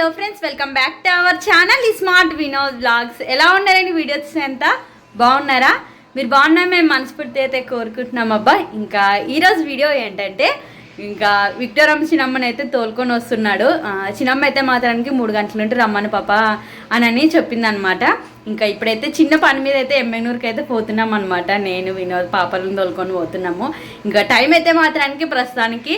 Hello friends welcome back to our channel ఈ smart Vinod blogs ఎలా ఉన్నారండి వీడియోస్ ఎంత? బాగున్నారా? మీరు బాగున్నా మేము మనస్ఫూర్తి అయితే కోరుకుంటున్నాం అబ్బా. ఇంకా ఈరోజు వీడియో ఏంటంటే ఇంకా విక్టోరమ్మ చిన్నమ్మని అయితే తోలుకొని వస్తున్నాడు. చిన్నమ్మ అయితే మాత్రానికి మూడు గంటల నుండి రమ్మని పాప అని చెప్పిందనమాట ఇంకా ఇప్పుడైతే చిన్న పని మీద అయితే ఎమ్మెనూరుకి అయితే పోతున్నాం అనమాట నేను వినోద్ పాపలను తోలుకొని పోతున్నాము. ఇంకా టైం అయితే మాత్రానికి ప్రస్తుతానికి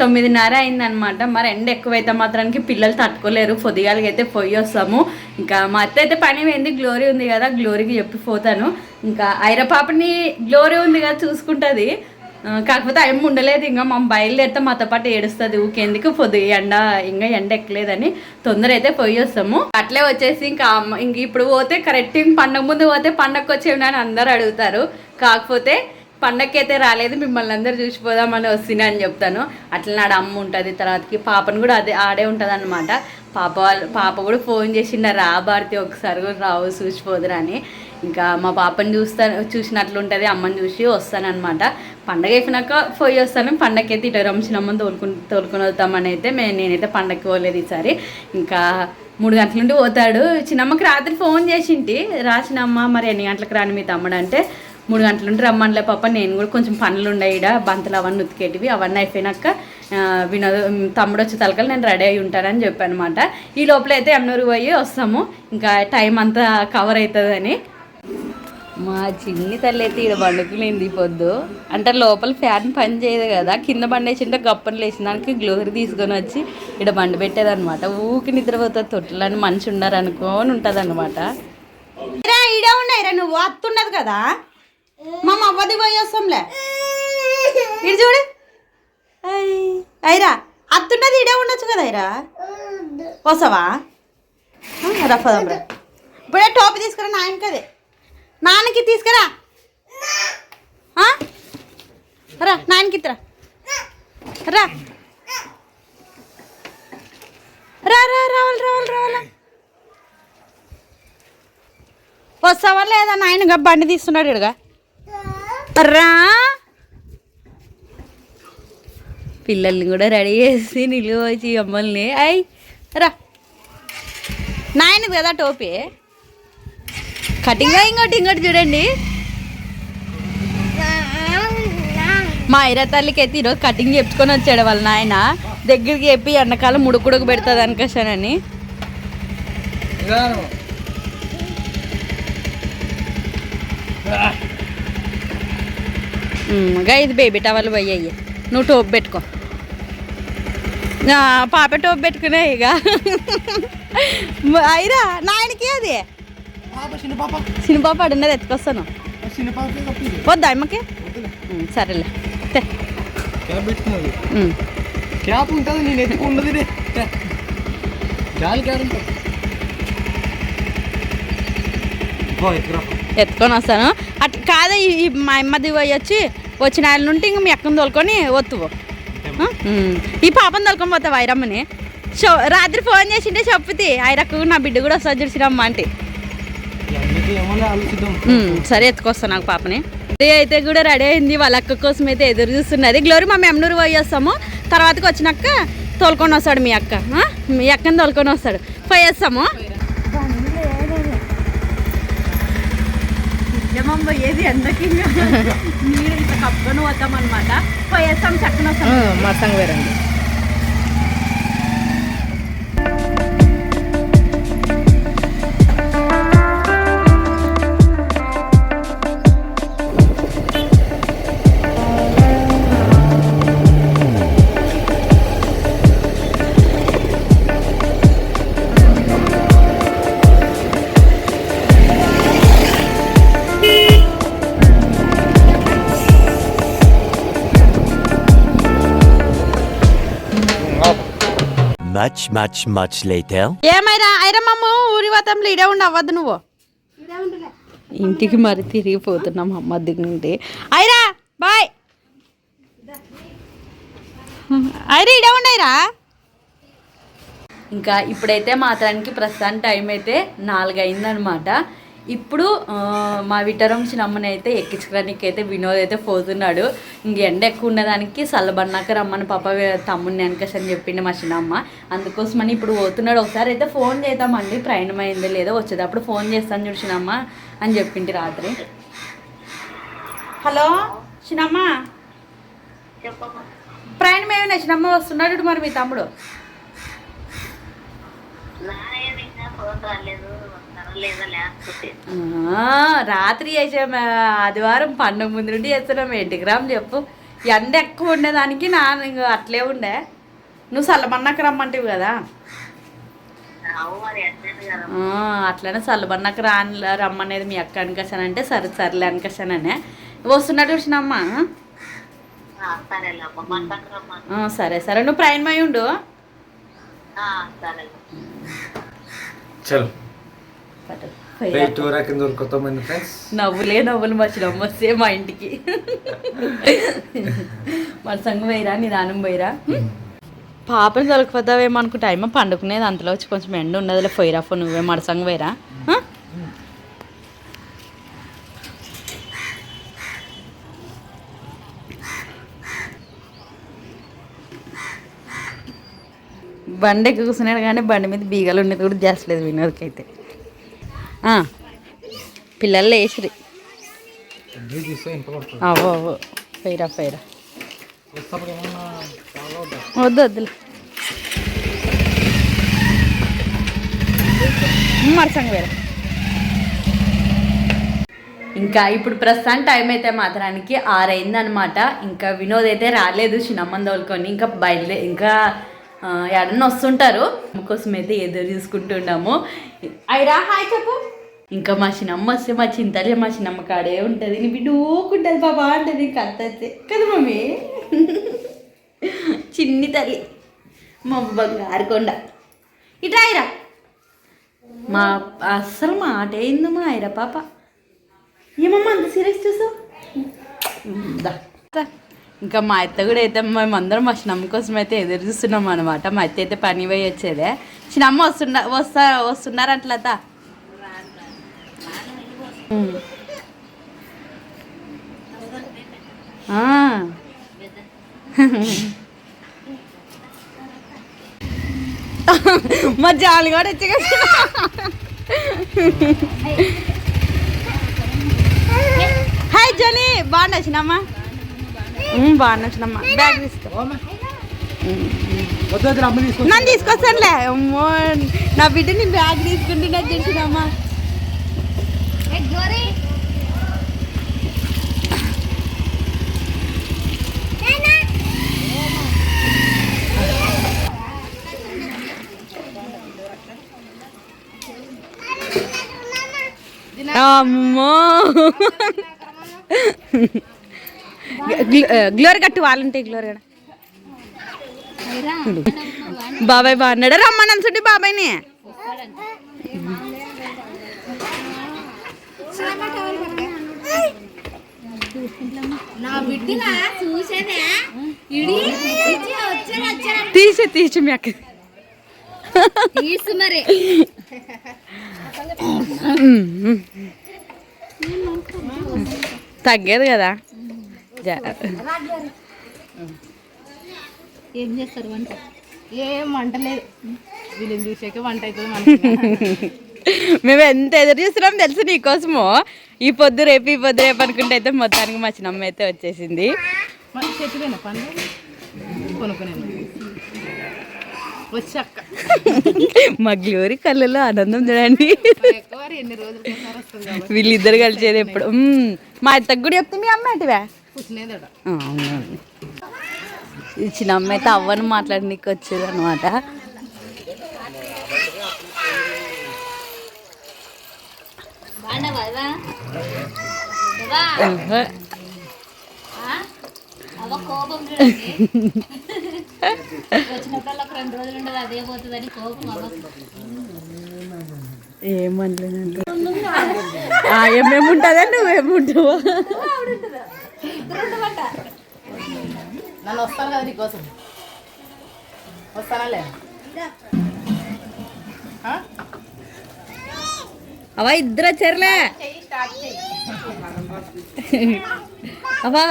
తొమ్మిదిన్నర అయిందనమాట మరి ఎండ ఎక్కువైతే మాత్రానికి పిల్లలు తట్టుకోలేరు. పొదిగాలకి అయితే పోయి వస్తాము. ఇంకా మా అత్త అయితే పని పోయింది. గ్లోరీ ఉంది కదా గ్లోరీకి చెప్పి పోతాను. ఇంకా ఐరపాపని గ్లోరీ ఉంది కదా చూసుకుంటుంది. కాకపోతే ఏం ఉండలేదు ఇంకా మా బయలుదేరితే మాతో పాటు ఏడుస్తుంది ఊకేందుకు పొద్దు ఎండ ఇంకా ఎండ ఎక్కలేదని తొందర అయితే పోయి వస్తాము అట్లే వచ్చేసి ఇంకా అమ్మ- ఇంక ఇప్పుడు పోతే కరెక్ట్ పండగ ముందు పోతే పండగకు వచ్చేవి అని అందరు అడుగుతారు. కాకపోతే పండక్కి అయితే రాలేదు మిమ్మల్ని అందరు చూసిపోదామని వస్తున్నా అని చెప్తాను. అట్లా నాడు అమ్మ ఉంటుంది తర్వాతకి పాపను కూడా అదే ఆడే ఉంటుంది అనమాట పాప వాళ్ళు పాప కూడా ఫోన్ చేసిండ రా భారతి ఒకసారి కూడా రావు చూసిపోదురా అని. ఇంకా మా పాపని చూస్తా చూసినట్లుంటుంది అమ్మని చూసి వస్తానన్నమాట. పండగ అయిపోయినాక పోయి వస్తాను. పండగకైతే ఇటు రమ్చినమ్మని తోలుకుని తోలుకొని వద్దామని అయితే మేము నేనైతే పండగకి పోలేదు ఈసారి. ఇంకా మూడు గంటల నుండి పోతాడు. చిన్నమ్మకి రాత్రి ఫోన్ చేసింటి. రాసినమ్మ మరి ఎన్ని గంటలకు రాని మీ తమ్ముడు అంటే మూడు గంటల నుండి రమ్మనిలే పాప. నేను కూడా కొంచెం పనులు ఉన్నాయి ఈడ. బంతులు అవన్నీ ఉతికేటివి అవన్నీ అయిపోయినాక ఆ, వినోద్ తమ్ముడు వచ్చే తలకలు నేను రెడీ అయి ఉంటానని చెప్పాను అనమాట ఈ లోపల అయితే ఎన్నూరు పోయి వస్తాము. ఇంకా టైం అంతా కవర్ అవుతుందని. మా చిన్ని తల్లి అయితే ఇక్కడ పండుకులేంది పొద్దు. అంటే లోపల ఫ్యాన్ పని చేయదు కదా. కింద పండేసింటే గప్పని లేచిన దానికి గ్లోరీ తీసుకొని వచ్చి ఇక్కడ బండి పెట్టేదన్నమాట. ఊకి నిద్రపోతుంది తొట్టలని మనిషి ఉన్నారు అనుకోని ఉంటుంది అనమాట ఇడే ఉన్నాయిరా నువ్వు. అత్తున్నది కదా. మా అవ్వది పోయి వస్తాంలే. ఇటు చూడు. అయిరా ఐరా అత్తున్నది ఇడే ఉండొచ్చు కదా అయిరా వస్తావా? రఫదాం ఇప్పుడే టోపీ తీసుకురా నాయనకి కదే నాన్నకి తీసుకురా. రా నాయనకి ఇత్తరా. రా. రా రా రావాలి రావాలి రావాలి. వస్తావా లేదా? నాయన బండి తీస్తున్నాడు ఇడుగా రా. పిల్లల్ని కూడా రెడీ చేసి నిలువ వచ్చి అమ్మల్ని. అయ్ రా. నాయనది కదా టోపీ. కటింగ్ ఇంకోటి ఇంకోటి చూడండి. మా ఐరా తల్లికి అయితే ఈరోజు కటింగ్ చెప్పుకొని వచ్చాడు వాళ్ళ నాయన. దగ్గరికి చెప్పి ఎండాకాలం ముడుకుడుకు పెడుతుంది అనుకోసానని ఇది బేబీ టవల్ పోయాయి నువ్వు టోప్ పెట్టుకో. పాప టోప్ పెట్టుకునే ఇక అయిరా నాయనకి అది. చిన్న పాప చిన్న పాప అడున్నది ఎత్తుకొస్తాను. వద్దా అమ్మకి? సరేలే. క్యాప్ ఉంటుంది నేను గాలి ఎత్తుకొని వస్తాను. అట్ కాదే ఈ- మా అమ్మది వచ్చి వచ్చిన ఆయన నుండి ఇంక మీ అక్కని తోలుకొని వత్తువు. ఈ పాపని తోలుకొని పోతావు ఐరమ్మని? రాత్రి ఫోన్ చేసింటే చెప్పుతి ఐరక్కు నా బిడ్డ కూడా వస్తుంది చూసిరమ్మ అంటే సరే ఎత్తుకొస్తాను నాకు పాపని. ఇది అయితే కూడా రెడీ అయింది వాళ్ళ అక్క కోసం అయితే ఎదురు చూస్తున్నది. గ్లోరీ మా మెమ్నూరు పోయి వస్తాము తర్వాతకి వచ్చినాక తోలుకొని వస్తాడు మీ అక్క? మీ అక్కని తోలుకొని వస్తాడు. పోయి వస్తాము ఏది నీరు ఇంత కప్పుకొని పోతాం అనమాట పోయేస్తాం చక్కన వస్తాం. మతంగా వేరండి. Much, much, much later. ఏమైనా? ఐరమ్మమ్మ ఊరి వాతంలో ఇడే ఉండి అవ్వద్దు నువ్వు. ఇంటికి మరి తిరిగిపోతున్నాం అమ్మ దిగుంటే. ఐరా బాయ్. ఐరా ఇడే ఉండయిరా ఇంకా ఇప్పుడైతే మాత్రానికి ప్రస్తుతానికి టైం అయితే నాలుగు అయిందనమాట ఇప్పుడు మా విటరం అమ్మని అయితే ఎక్కించుకోవడానికి అయితే వినోద్ అయితే పోతున్నాడు. ఇంక ఎండ ఎక్కువ ఉన్నదానికి చల్లబన్నాక రమ్మని పాప తమ్ముడిని వెనకస్ అని చెప్పిండు మా చిన్నమ్మ. అందుకోసమని ఇప్పుడు పోతున్నాడు. ఒకసారి అయితే ఫోన్ చేద్దామండి. ప్రయాణం అయిందో లేదో వచ్చేటప్పుడు ఫోన్ చేస్తాను చూడు చిన్నమ్మ అని చెప్పింటి రాత్రి. హలో చిన్నమ్మ? ప్రయాణం ఏమైనా చిన్నమ్మ వస్తున్నాడు మరి మీ తమ్ముడు? రాత్రి చేసాం ఆదివారం పండుగ ముందు నుండి చేస్తున్నాం. ఇంటికి రామ్ చెప్పు. ఎండ ఎక్కువ ఉండేదానికి నా ఇంక అట్లే ఉండే. నువ్వు చల్లబన్నాక రమ్మంటివి కదా. ఆ, అట్లనే చల్లబన్నాక రా రమ్మనేది మీ అక్క అనుకసానంటే సరే సర్లే అనుకసాననే వస్తున్నాడు చూసినమ్మా ఆ, సరే సరే. నువ్వు ప్రయాణం అయి ఉండు చలో. టూర్ కింద దొరుకుతామండి ఫ్రెండ్స్ నవ్వులే నవ్వులు మా చిన్నమ్మ వస్తే మా ఇంటికి. మన సంగం పోయిరా నిదానం పోయిరా. పాపని దొరకపోతావేమో అనుకుంటా. ఏమో పండుకునేది అంతలో వచ్చి కొంచెం ఎండ ఉన్నదిలే పోయిరా ఫో నువ్వే మడసంగ పోయిరా. ఆ? బండి కూర్చున్నాడు కానీ బండి మీద బీగలు ఉండేది కూడా చేస్తలేదు వినోద్కి అయితే ఆ, పిల్లలు లేచిరి. తీస్తే అవో అవో ఫైరా ఫైరా వద్దు వద్దులే. వేరే ఇంకా ఇప్పుడు ప్రస్తుతం టైం అయితే మాత్రానికి ఆరైంది అనమాట ఇంకా వినోద్ అయితే రాలేదు చిన్నమ్మని తోలుకొని. ఇంకా బయలుదే ఇంకా ఆ, వస్తుంటారు. కోసం అయితే ఎదురు చూసుకుంటున్నాము. అయిరా హాయ్ చెప్పు. ఇంకా మా చిన్నమ్మ వస్తే మా చింతలే మా చిన్నమ్మ కాడే ఉంటుంది. నీ బిడ్డ ఊకుంటుంది బాబా అంటది కత్త అయితే కదా మమ్మీ? చిన్ని తల్లి. మా బంగారు కొండ. ఇటు ఆయరా మా అస్సలు మాట ఏంది మా ఆయరా పాప. ఏమమ్మా అంత సీరియస్ చూసావు? ఇంకా మా అత్త కూడా అయితే మేమందరం మా చిన్నమ్మ కోసం అయితే ఎదురు చూస్తున్నాం అనమాట మా అత్త అయితే పని పోయి వచ్చేదే. చిన్నమ్మ వస్తున్నా వస్తా వస్తున్నారు ఆ. మా జాలి కూడా వచ్చి హాయ్ జని బాగున్నా చిన్నమ్మ బాగున్నా చిన్నమ్మ బ్యాగ్ తీసుకో. నన్ను తీసుకొస్తానులే. నా బిడ్డని బ్యాగ్ తీసుకుంటున్నా తెలిసినమ్మ అమ్మో. గ్లోర్ కట్టు వాళ్ళుంటాయి గ్లోర్ కూడా బాబాయ్ బాగున్నాడా? రమ్మని చుట్టి బాబాయ్ని. తీసి తీసి మీ అక్క. మరి. తగ్గేది కదా. ఏం చేస్తారు వంట? ఏం వంట లేదు. వీళ్ళని చూసాక వంట అవుతుంది మేము ఎంత ఎదురు చూస్తున్నాం తెలుసు నీకోసము. ఈ పొద్దు రేపు ఈ పొద్దు రేపు అనుకుంటే అయితే మొత్తానికి మా చిన్నమ్మ అయితే వచ్చేసింది. కొనుక్కునే వచ్చాక. మా గ్లోరీ కళ్ళలో ఆనందం చూడండి. వీళ్ళిద్దరు కలిసేది ఎప్పుడు. మా అత్తకు కూడా చెప్తే మీ అమ్మ అటువే కూర్చునేది అక్కడ అవునవును. ఈ చిన్న అమ్మ అయితే అవ్వని మాట్లాడనీకి వచ్చేది అనమాట కోపం ఏమనలేదంటే ఏమేముంటుందా నువ్వేముంటావా నన్ను వస్తాను కదా నీకోసం. వస్తానా లే? అవా ఇద్దరు వచ్చారులే. అవా?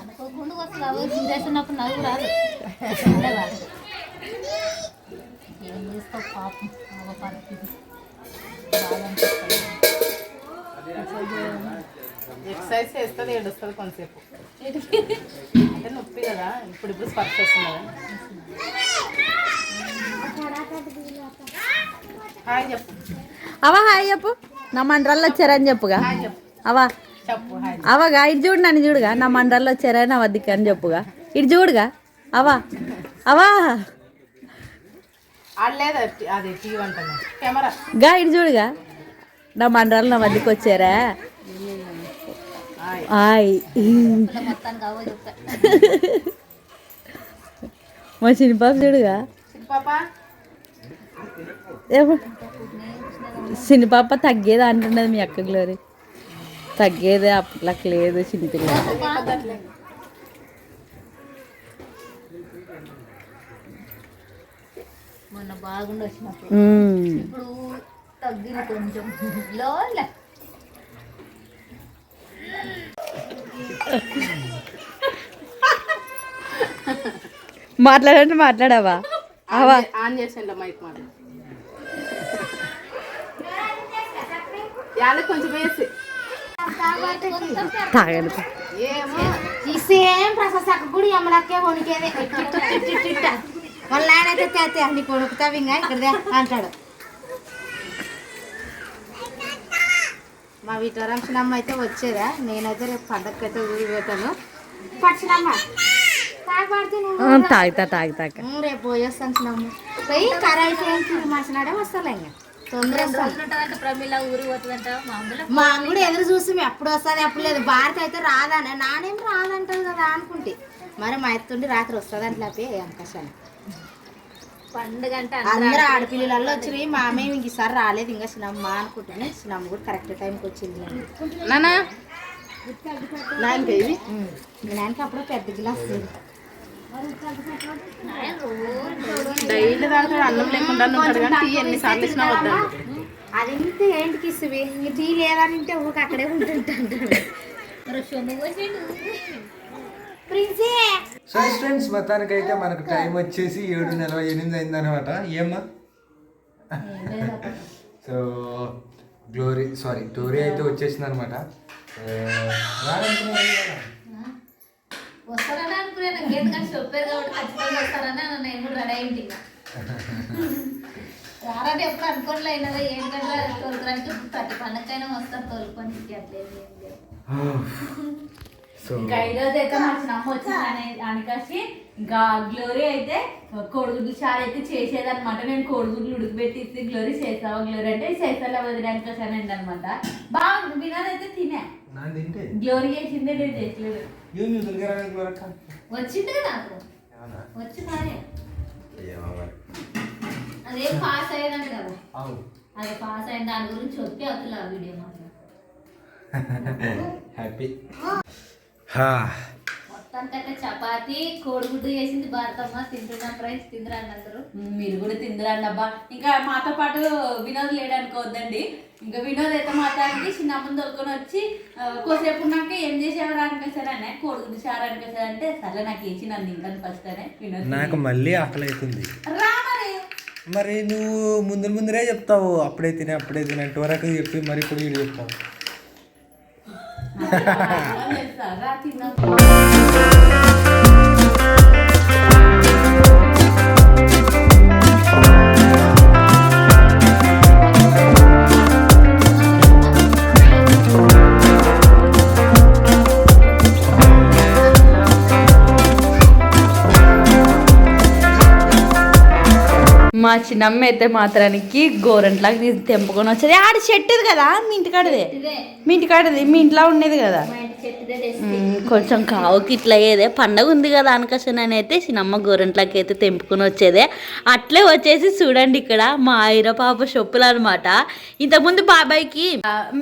అనుకోకుండా వస్తుంది అవ్వ చేస్తున్నప్పుడు నవ్వు రాదు? ఏం చేస్తావు పాపం పరిస్థితి అనిపిస్తుంది. ఎక్సర్సైజ్ చేస్తుంది ఏడుస్తుంది కొంతసేపు. అంటే నొప్పి కదా ఇప్పుడు ఇప్పుడు స్పర్శ వస్తుంది కదా హాయ్ చెప్పు. అవా హాయ్ చెప్పు. నా మండరాల్లో వచ్చారని చెప్పుగా. అవా. అవగా ఇటు చూడు నన్ను చూడుగా. నా మండరాల్లో వచ్చారని నా వద్దకి అని చెప్పుగా. ఇటు చూడుగా. అవా అవా. ఆడలేదు అది టీవీ అంటాను కెమెరా. గా ఇటు చూడుగా. నా మండరాలు నా వద్దకు వచ్చారా? హాయ్. ఆయ్ మా చిన్నపాప చూడుగా. పాప ఏమో. చిన్నపాప తగ్గేది అంటున్నది మీ అక్క గ్లోరీ. తగ్గేదే అప్పట్లకి లేదు చిన్నపిల్ల. బాగుండి వచ్చినప్పుడు. ఇప్పుడు తగ్గింది కొంచెం. లోలే మాట్లాడంటే మాట్లాడావా? అవా? ఆన్ చేసేయండి మైక్ మాట కొంచెం వేసి. తాగండి ఏమో. సేమ్ కూడా వణికేదే వాళ్ళ ఆయన అయితే తేతే నీకు వణుకుతావు ఇంకా ఇక్కడ అంటాడు. మా వీటరాంశనమ్మ అయితే వచ్చేదా? నేనైతే రేపు పండగకి అయితే ఊరికి పోతాను. ఆ, తాగుతా తాగుతాక రేపు పోయేస్తాను చిన్నమ్మ. పోయి తిరిగి మసినాడే వస్తాలే ఇంకా. మా అంగుడు ఎదురు చూసి ఎప్పుడు వస్తుంది ఎప్పుడు లేదు. భారత అయితే రాదానే నానేం రాదంటది కదా అనుకుంటే. మరి మా ఎత్తుండి రాత్రి వస్తుంది అంటే అవకాశాన్ని పండుగ అంటే అందరూ ఆడపిల్లలలో వచ్చి మా అమ్మ ఇంక ఈసారి రాలేదు. ఇంకా చిన్నమ్మ అనుకుంటేనే చిన్నమ్మ కూడా కరెక్ట్ టైంకి వచ్చింది. నానా? నాయనకి అప్పుడు పెద్ద గ్లాస్ డైలీ దాంట్లో అన్నం లేకుండా ఉంటాడు కానీ టీ ఎన్నిసార్లు ఇచ్చినా వద్దాడు అది ఇంత ఏంటికి ఇస్తుంది ఇంక టీ లేదనింటే ఊరికి అక్కడే ఉంటుంటాడు. ప్రిన్సీ! సో ఫ్రెండ్స్ మొత్తానికైతే మనకు టైం వచ్చేసి ఏడు నలభై ఎనిమిది అయిందనమాట ఏమ్మా? సో గ్లోరీ సారీ టోరీ అయితే వచ్చేసింది అనమాట అయింది ఎప్పుడు అనుకోలే అయినా ఏంటంటే తోలుకోవడానికి ప్రతి పండగకైనా వస్తారు తోలుకొని అట్లేదు ఇంకా ఈరోజు అయితే మా చిన్నమ్మ వచ్చిందని అనికాసి ఇంకా గ్లోరీ అయితే కోడిగుడ్లు చారు అయితే చేసేదన్నమాట. నేను కోడిగుడ్లు ఉడకబెట్టి ఇస్తే గ్లోరీ చేస్తావా గ్లోరీ అంటే చేస్తాలే వదిలేనికి వచ్చానండి అనమాట బాగుంది వినోద్ అయితే తినే. గ్లోరీ చేసిందే నేను చేసలేదు వచ్చింది నాకు. మరి అదేం పాస్ అయ్యేదంట కదా. అది పాస్ అయిన దాని గురించి చెప్పి ఆ వీడియో మాత్రం హ్యాపీ. మొత్తానికైతే చపాతి కోడిగుడ్డు చేసింది భారతమ్మ. తింటున్నాం ఫ్రైస్ తిందిరండి అందరూ. మీరు కూడా తిందిరండి అబ్బా. ఇంకా మాతో పాటు వినోద్ లేడనుకోవద్దండి ఇంకా వినోద్ అయితే మాతానికి చిన్నమ్మని దొరుకుని వచ్చి ఆ, కొద్దిసేపు ఉన్నాక ఏం చేసేవారు అనిపిస్తారనే కోడిగుడ్డు చారు అనిపిస్తారంటే సరే నాకు వేసి నన్ను ఇంకా అనిపిస్తానే వినోద్ నాకు మళ్ళీ ఆకలి అవుతుంది మరి. నువ్వు ముందు ముందరే చెప్తావు. అప్పుడే తినే అప్పుడే తినే వరకు చెప్పి మరి ఇప్పుడు వీడు చెప్తావు తెలుసా? రా తిందాం మా చిన్నమ్మ అయితే మాత్రానికి గోరంట్లాగా తీసి తెంపుకొని వచ్చేది. ఆడ చెట్టుది కదా మీ ఇంటికాడది? మీ ఇంటికాడది మీ ఇంట్లో ఉండేది కదా? కొంచెం కావుకి ఇట్లా అయ్యేదే పండగ ఉంది కదా అనకసనని అయితే చిన్నమ్మ గోరంట్లకి అయితే తెంపుకొని వచ్చేదే. అట్లే వచ్చేసి చూడండి ఇక్కడ మా ఐర పాప షొప్పులు అనమాట ఇంతకుముందు బాబాయ్కి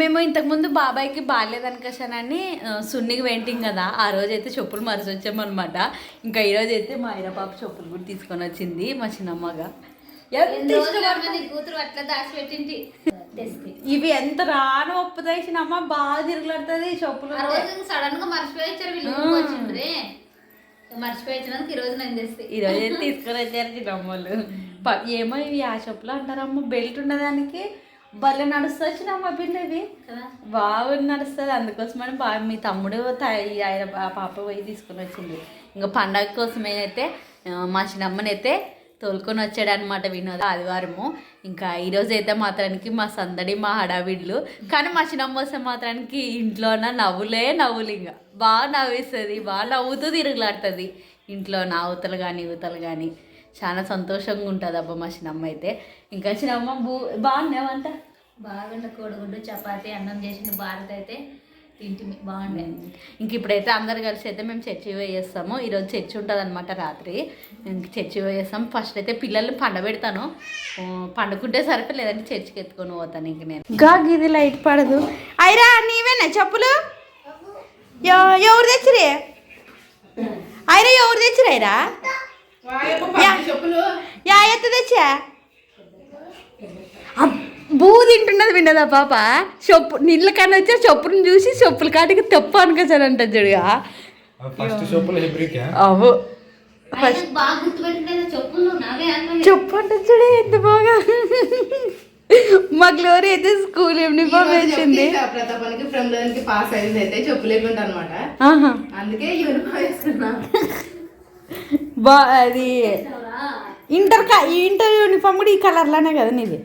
మేము ఇంతకుముందు బాబాయ్కి బాగాలేదనకసనని సున్నికి వెంటింగ్ కదా. ఆ రోజు అయితే చెప్పులు మరిచి వచ్చామన్నమాట. ఇంకా ఈరోజు అయితే మా ఐర పాప చెప్పులు కూడా తీసుకొని వచ్చింది మా చిన్నమ్మగా. ఎంత అమ్మ కూతురు అట్లా దాచిపెట్టింటి తెస్తే. ఇవి ఎంత రాను ఒప్పు తెచ్చినమ్మా బాగా తిరుగులాడుతుంది చెప్పులు రోజు సడన్గా మర్చిపోయి వచ్చారు వీళ్ళు ఊరికి వచ్చిండ్రే. మర్చిపోయి వచ్చినందుకు ఈ రోజు నేను తెస్తే. ఈరోజు తీసుకొని వచ్చారు ప- ఏమో ఇవి ఆ చెప్పులు అంటారమ్మ బెల్ట్ ఉన్నదానికి భలే నడుస్తూ వచ్చినమ్మ పిల్ల ఇవి బాగా నడుస్తుంది. అందుకోసమని బాగా మీ తమ్ముడు ఈ ఆయన పాప పోయి తీసుకొని వచ్చింది. ఇంకా పండగ కోసమే అయితే మా చిన్నమ్మని అయితే తోలుకొని వచ్చాడనమాట వినోద వినోద్ ఆదివారము. ఇంకా ఈరోజు అయితే మాత్రానికి మా సందడి మా హడావిడ్లు కానీ మా చిన్నమ్మ వస్తే మాత్రానికి ఇంట్లోన నవ్వులే నవ్వులు ఇంకా బాగా నవ్విస్తుంది బాగా నవ్వుతూ తిరుగులాడుతుంది. ఇంట్లో నా అవతలు కానీ యువతలు కానీ చాలా సంతోషంగా ఉంటుంది అబ్బా మా చిన్నమ్మ అయితే. ఇంకా చిన్నమ్మ బూ బాగున్నావంట? బాగుండే కోడిగుడ్డు చపాతి అన్నం చేసిన భారత్ అయితే. తింటిమి బాగుండే. ఇంక ఇప్పుడైతే అందరు కలిసి అయితే మేము చర్చి పోయేస్తాము. ఈరోజు చర్చి ఉంటుంది అనమాట రాత్రి. ఇంక చర్చి పోయేస్తాం. ఫస్ట్ అయితే పిల్లల్ని పండబెడతాను. పండుకుంటే సరిపో లేదంటే చర్చికి ఎత్తుకొని పోతాను ఇంక నేను. గా ఇది లైట్ పడదు. అయిరా నీవేనా చెప్పులు? ఎవ- ఎవరు తెచ్చిరే? అయిరా ఎవరు తెచ్చిరైరా చెప్పులు. యా ఎత్తు తెచ్చా? బూ తింటున్నది విన్నదా పాప? చెప్పు నీళ్ళ కన్నా వచ్చే చెప్పుని చూసి చెప్పుల కాటికి తప్పు ఫస్ట్ చెప్పులు హెబ్రికా? అవు చెప్పు అంటే చూడే ఎంత బాగా. మా గ్లోరీ అయితే స్కూల్ యూనిఫామ్ వేసింది. ప్రతాపానికి ఫ్రమ్ లోనికి పాస్ అయింది అయితే చెప్పు లేకుండా అనమాట. అందుకే యూనిఫామ్ వేసుకున్నా బా అది ఇంటర్ కా- ఈ ఇంటర్ యూనిఫామ్ కూడా ఈ కలర్లోనే కదా నీది?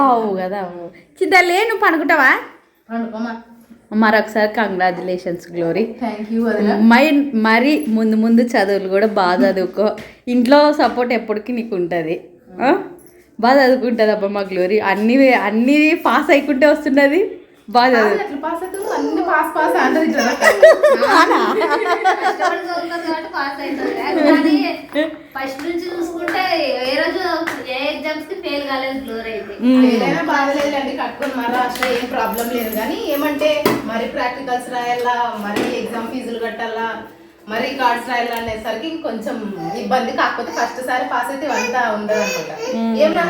అవు కదా చిద్దలే నువ్వు పనుకుంటావా? మరొకసారి కంగ్రాచులేషన్స్ గ్లోరీ థ్యాంక్ యూ వదిన మై మరి ముందు ముందు చదువులు కూడా బాగా చదువుకో. ఇంట్లో సపోర్ట్ ఎప్పటికీ నీకు ఉంటుంది. బాగా చదువుకుంటుంది అబ్బా మా గ్లోరీ అన్ని అన్ని పాస్ అయికుంటే వస్తున్నది. బాగా చదువు. పాస్ పాస్ కానీ ఫస్ట్ నుంచి చూసుకుంటే ఏ రోజు ఏ ఎగ్జామ్స్కి ఫెయిల్ కాలేదు ఫ్లోర్ అయితే. ఏదైనా బాధలేదండి కట్టుకొని మరి రాష్ట్ర ఏం ప్రాబ్లం లేదు. కానీ ఏమంటే మరి ప్రాక్టికల్స్ రాయాలా మరి ఎగ్జామ్ ఫీజులు కట్టాలా మరి కార్డ్స్ రాయాలా అనేసరికి కొంచెం ఇబ్బంది. కాకపోతే ఫస్ట్ సారి పాస్ అయితే అంతా ఉండదు అనమాట ఏం రా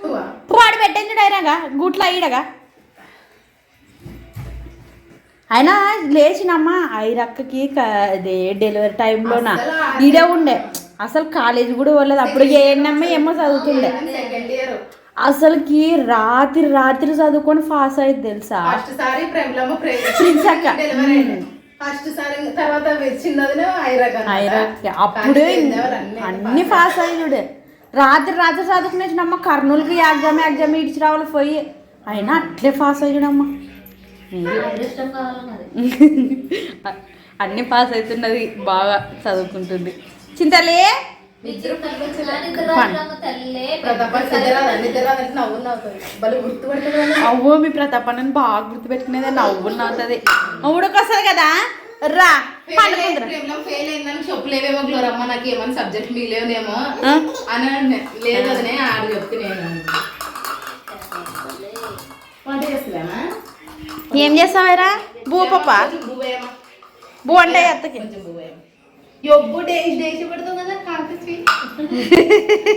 నువ్వా? వాడు పెట్టింది డైరాగా? గుట్ల ఈడగా అయినా లేచినమ్మా ఐరక్కకి అదే డెలివరీ టైంలోన? ఈడే ఉండే. అసలు కాలేజ్ కూడా పోలేదు. అప్పుడు ఏఎన్ఎం ఏమో చదువుతుండే. అసలుకి రాత్రి రాత్రి చదువుకొని పాస్ అయ్యింది తెలుసా? ప్రిన్స్ అక్క. ఫస్ట్ సారి తర్వాత అప్పుడు అన్నీ పాస్ అయ్యుడు రాత్రి రాత్రి చదువుకునేసినమ్మ కర్నూలుకి ఎగ్జామ్ ఎగ్జామ్ ఇడిచి రావాలి పోయి. అయినా అట్లే పాస్ అయ్యాడమ్మా. అన్ని పాస్ అవుతున్నది బాగా చదువుకుంటుంది. చింతలే! నవ్వు. అవ్వో మీ ప్రతాపాన్ని బాగా గుర్తుపెట్టుకునేది నవ్వులు నవ్వుతుంది ఊడకొస్తుంది కదా? రా ఫెయిల్ అయిందని చెప్పలేవేమో గ్లోరమ్మ నాకు ఏమైనా సబ్జెక్ట్ మిగిలేదేమో? అని అన్నా. లేదు అదనే ఆడు చెప్తే నేను వంట చేస్తున్నామా ఏం చేస్తావేరా? బూ పప్ప? బూ అంటే అత్తకి. ఎప్పుడు డేసి కదా